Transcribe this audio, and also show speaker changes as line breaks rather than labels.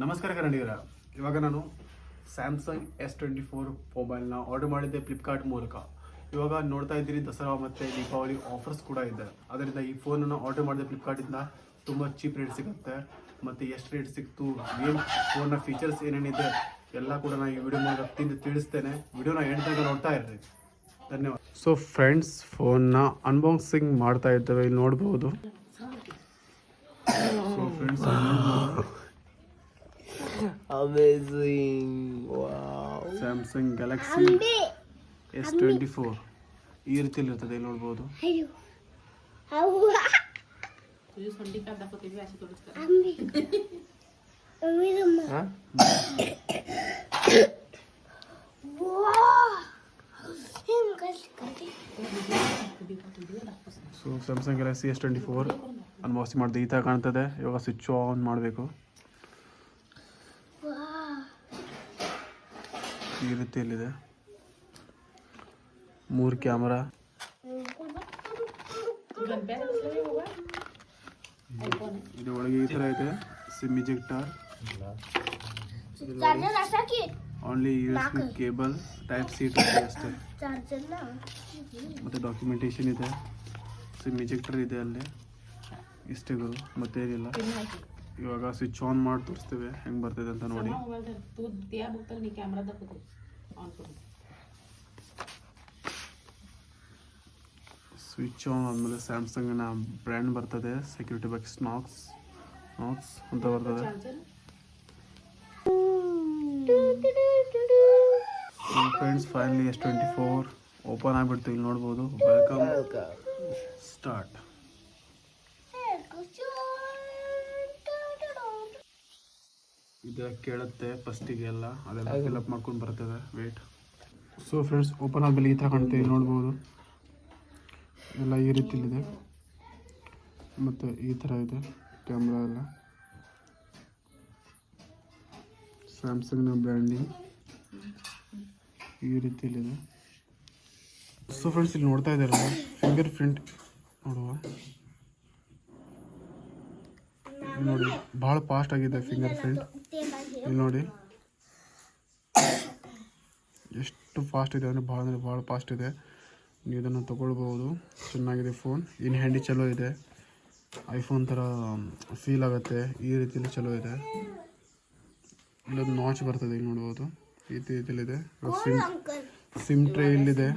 ನಮಸ್ಕಾರ ಕನ್ನಡಿಗರ. ಇವಾಗ ನಾನು ಸ್ಯಾಮ್ಸಂಗ್ ಎಸ್ ಟ್ವೆಂಟಿ ಫೋರ್ ಮೊಬೈಲ್ನ ಆರ್ಡರ್ ಮಾಡಿದ್ದೆ ಫ್ಲಿಪ್ಕಾರ್ಟ್ ಮೂಲಕ. ಇವಾಗ ನೋಡ್ತಾ ಇದ್ದೀರಿ ದಸರಾ ಮತ್ತು ದೀಪಾವಳಿ ಆಫರ್ಸ್ ಕೂಡ ಇದೆ. ಅದರಿಂದ ಈ ಫೋನನ್ನು ಆರ್ಡರ್ ಮಾಡಿದೆ ಫ್ಲಿಪ್ಕಾರ್ಟಿಂದ ತುಂಬ ಚೀಪ್ ರೇಟ್ ಸಿಗುತ್ತೆ. ಮತ್ತು ಎಷ್ಟು ರೇಟ್ ಸಿಕ್ತು, ಏನು ಫೋನ್ನ ಫೀಚರ್ಸ್ ಏನೇನಿದೆ ಎಲ್ಲ ಕೂಡ ನಾನು ಈ ವಿಡಿಯೋ ಮೂಲಕ ತಿಂದು ತಿಳಿಸ್ತೇನೆ. ವಿಡಿಯೋನ ಎಂಡ್ ನೋಡ್ತಾ ಇರ್ರಿ. ಧನ್ಯವಾದ. ಸೊ ಫ್ರೆಂಡ್ಸ್ ಫೋನ್ನ ಅನ್ಬಾಕ್ಸಿಂಗ್ ಮಾಡ್ತಾ ಇದ್ದೇವೆ. ಇಲ್ಲಿ ನೋಡ್ಬೋದು. So friends
Amazing. Wow.
Samsung Galaxy S twenty four ಈ ರೀತಿಯಲ್ಲಿ ಇರ್ತದೆ ಇಲ್ಲಿ ನೋಡ್ಬೋದು. So Samsung Galaxy S twenty four unboxing ಮಾಡಿದೆ ಈ ಥರ ಕಾಣ್ತದೆ. ಇವಾಗ ಸ್ವಿಚ್ ಆನ್ ಮಾಡಬೇಕು. ಈ ರೀತಿಯಲ್ಲಿದೆ ಮೂರು ಕ್ಯಾಮರಾ ಇದು ಒಳಗೆ ಈ ಥರ ಇದೆ SIM ejector
charger hockey
only U S B cable type C to ಅಷ್ಟೇ
ಚಾರ್ಜರ್ನ
ಮತ್ತು ಡಾಕ್ಯುಮೆಂಟೇಷನ್ ಇದೆ ಸಿಮ್ ಇಜೆಕ್ಟರ್ ಇದೆ ಅಲ್ಲಿ ಇಷ್ಟೇ ಗುರು ಮತ್ತೇನಿಲ್ಲ ಇವಾಗ ಸ್ವಿಚ್ ಆನ್ ಮಾಡಿ ತೋರಿಸ್ತೇವೆ ಹೆಂಗೆ ಬರ್ತದೆ ಅಂತ ನೋಡಿ. ಸ್ವಿಚ್ ಆನ್ ಆದಮೇಲೆ ಸ್ಯಾಮ್ಸಂಗಿನ ಬ್ರ್ಯಾಂಡ್ ಬರ್ತದೆ ಸೆಕ್ಯೂರಿಟಿ ಬಗ್ಗೆ ಸ್ನಾಕ್ಸ್ ಸ್ನಾಕ್ಸ್ ಅಂತ ಬರ್ತದೆ. Friends finally S twenty four open ಆಗಿಬಿಡ್ತು ಇಲ್ಲಿ ನೋಡ್ಬೋದು. ವೆಲ್ಕಮ್ ಸ್ಟಾರ್ಟ್ ಕೇಳುತ್ತೆ ಫಸ್ಟಿಗೆ ಎಲ್ಲ. ಅದೆಲ್ಲ ಫಿಲಪ್ ಮಾಡ್ಕೊಂಡು ಬರ್ತದೆ. ವೇಟ್ ಸೊ ಫ್ರೆಂಡ್ಸ್ ಓಪನ್ ಆದಮೇಲೆ ಈ ಥರ ಕಾಣ್ತೀವಿ ನೋಡ್ಬೋದು. ಎಲ್ಲ ಈ ರೀತಿಲಿದೆ. ಮತ್ತು ಈ ಥರ ಇದೆ ಕ್ಯಾಮ್ರಾ ಎಲ್ಲ. ಸ್ಯಾಮ್ಸಂಗ್ನ ಬ್ರ್ಯಾಂಡಿಂಗ್ ಈ ರೀತಿಯಲ್ಲಿದೆ ಸೊ ಫ್ರೆಂಡ್ಸ್ ಇಲ್ಲಿ ನೋಡ್ತಾ ಇದ್ದಾರಲ್ಲ ಫಿಂಗರ್ ಪ್ರಿಂಟ್ ನೋಡುವ. ನೋಡಿ ಭಾಳ ಫಾಸ್ಟ್ ಆಗಿದೆ ಫಿಂಗರ್ ಪ್ರಿಂಟ್ ಇಲ್ಲಿ ನೋಡಿ. ಎಷ್ಟು ಫಾಸ್ಟ್ ಇದೆ ಅಂದರೆ ಭಾಳ ಅಂದರೆ ಭಾಳ ಫಾಸ್ಟ್ ಇದೆ. ನೀವು ಇದನ್ನು ತೊಗೊಳ್ಬೋದು ಚೆನ್ನಾಗಿದೆ ಫೋನ್ ಇನ್ ಹ್ಯಾಂಡಿ ಚಲೋ ಇದೆ. ಐಫೋನ್ ಥರ ಫೀಲ್ ಆಗುತ್ತೆ. ಈ ರೀತಿಯಲ್ಲಿ ಚಲೋ ಇದೆ. ಇಲ್ಲೊಂದು ನಾಚ್ ಬರ್ತದೆ ಇಲ್ಲಿ ನೋಡ್ಬೋದು. ಈ ರೀತಿಯಲ್ಲಿದೆ ಸಿಮ್ ಸಿಮ್ ಟ್ರೇ ಇಲ್ಲಿದೆ.